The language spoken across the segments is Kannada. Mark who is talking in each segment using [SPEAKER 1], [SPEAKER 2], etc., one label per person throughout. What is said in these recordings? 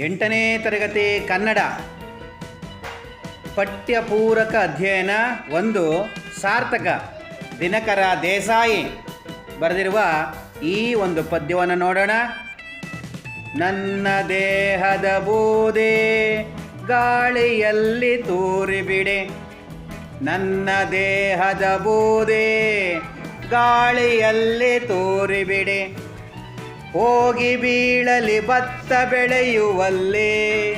[SPEAKER 1] ಎಂಟನೇ ತರಗತಿ ಕನ್ನಡ. ಪಠ್ಯಪೂರಕ ಅಧ್ಯಯನ ಒಂದು ಸಾರ್ಥಕ. ದಿನಕರ ದೇಸಾಯಿ ಬರೆದಿರುವ ಈ ಒಂದು ಪದ್ಯವನ್ನು ನೋಡೋಣ. ನನ್ನ ದೇಹದ ಬೂದೆ ಗಾಳಿಯಲ್ಲಿ ತೂರಿಬಿಡೆ. ನನ್ನ ದೇಹದ ಬೂದೆ ಗಾಳಿಯಲ್ಲಿ ತೂರಿಬಿಡೆ. ಹೋಗಿ ಬೀಳಲಿ ಭತ್ತ ಬೆಳೆಯುವಲ್ಲಿ.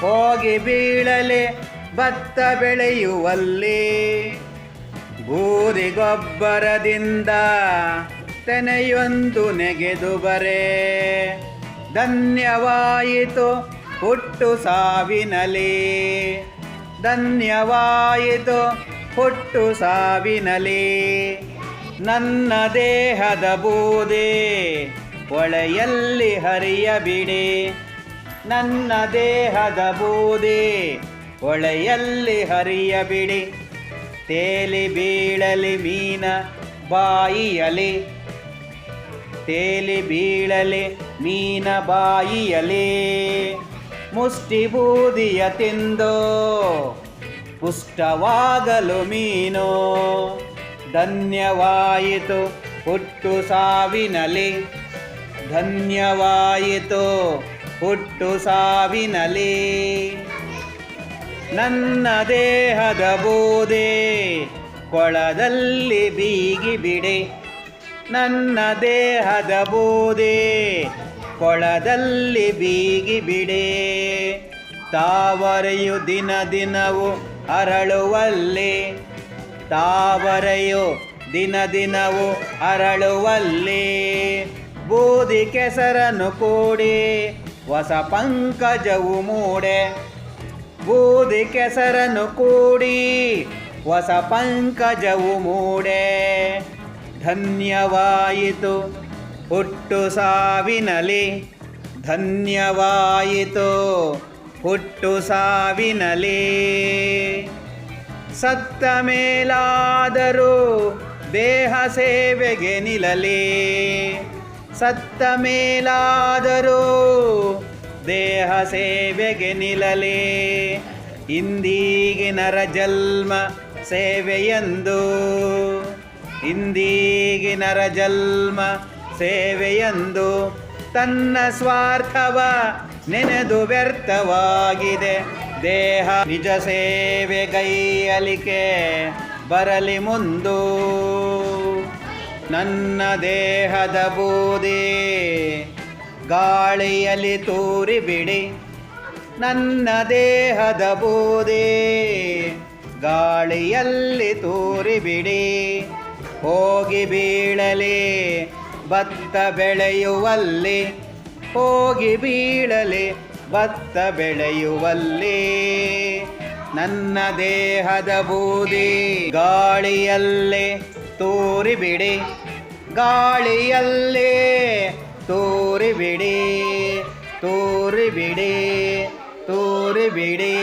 [SPEAKER 1] ಹೋಗಿ ಬೀಳಲಿ ಭತ್ತ ಬೆಳೆಯುವಲ್ಲಿ. ಬೂದಿ ಗೊಬ್ಬರದಿಂದ ತೆನೆಯೊಂದು ನೆಗೆದು ಬರೇ. ಧನ್ಯವಾಯಿತು ಹುಟ್ಟು ಸಾವಿನಲಿ ಧನ್ಯವಾಯಿತು ಹುಟ್ಟು ಸಾವಿನಲಿ ನನ್ನ ದೇಹದ ಬೂದೆ ಹೊಳೆಯಲ್ಲಿ ಹರಿಯಬಿಡಿ. ನನ್ನ ದೇಹದ ಬೂದಿ ಒಳೆಯಲ್ಲಿ ಹರಿಯಬಿಡಿ. ತೇಲಿ ಬೀಳಲಿ ಮೀನ ಬಾಯಿಯಲಿ. ತೇಲಿ ಬೀಳಲಿ ಮೀನ ಬಾಯಿಯಲಿ. ಮುಷ್ಟಿ ಬೂದಿಯ ತಿಂದು ಪುಷ್ಟವಾಗಲು ಮೀನು. ಧನ್ಯವಾಯಿತು ಹುಟ್ಟು ಸಾವಿನಲಿ ಧನ್ಯವಾಯಿತು. ಹುಟ್ಟು ಸಾವಿನಲಿ ನನ್ನ ದೇಹದ ಬೂದೆ ಕೊಳದಲ್ಲಿ ಬೀಗಿ ಬಿಡೆ. ನನ್ನ ದೇಹದ ಬೂದೆ ಕೊಳದಲ್ಲಿ ಬೀಗಿ ಬಿಡೆ. ತಾವರೆಯು ದಿನ ದಿನವು ಅರಳುವಲ್ಲಿ. ತಾವರೆಯು ದಿನ ದಿನವು ಅರಳುವಲ್ಲಿ. ಬೂದಿ ಕೆಸರನ್ನು ಕೂಡಿ ಹೊಸ ಪಂಕಜವು ಮೂಡೆ. ಬೂದಿ ಕೆಸರನ್ನು ಕೂಡಿ ಹೊಸ ಪಂಕಜವು ಮೂಡೆ. ಧನ್ಯವಾಯಿತು ಹುಟ್ಟು ಸಾವಿನಲಿ ಧನ್ಯವಾಯಿತು ಹುಟ್ಟು ಸಾವಿನಲಿ ಸತ್ತ ಮೇಲಾದರೂ ದೇಹ ಸೇವೆಗೆ ನಿಲ್ಲಲಿ. ಸತ್ತ ಮೇಲಾದರೂ ದೇಹ ಸೇವೆಗೆ ನಿಲ್ಲಲಿ. ಇಂದೀಗಿನರ ಜನ್ಮ ಸೇವೆಯೆಂದು. ಇಂದೀಗಿನರ ಜನ್ಮ ಸೇವೆಯೆಂದು. ತನ್ನ ಸ್ವಾರ್ಥವ ನೆನೆದು ವ್ಯರ್ಥವಾಗಿದೆ. ದೇಹ ನಿಜ ಸೇವೆ ಕೈಯಲಿಕೆ ಬರಲಿ ಮುಂದು. ನನ್ನ ದೇಹದ ಬೂದಿ, ಗಾಳಿಯಲ್ಲಿ ತೂರಿ ಬಿಡಿ. ನನ್ನ ದೇಹದ ಬೂದಿ, ಗಾಳಿಯಲ್ಲಿ ತೂರಿ ಬಿಡಿ. ಹೋಗಿ ಬೀಳಲಿ, ಭತ್ತ ಬೆಳೆಯುವಲ್ಲಿ. ಹೋಗಿ ಬೀಳಲಿ, ಭತ್ತ ಬೆಳೆಯುವಲ್ಲಿ. ನನ್ನ ದೇಹದ ಬೂದಿ, ಗಾಳಿಯಲ್ಲೇ ತೂರಿ ಬಿಡಿ ಗಾಳಿಯಲ್ಲೇ ತೂರಿ ತೋರಿಬಿಡಿ ತೂರಿ ಬಿಡಿ ತೂರಿ ಬಿಡಿ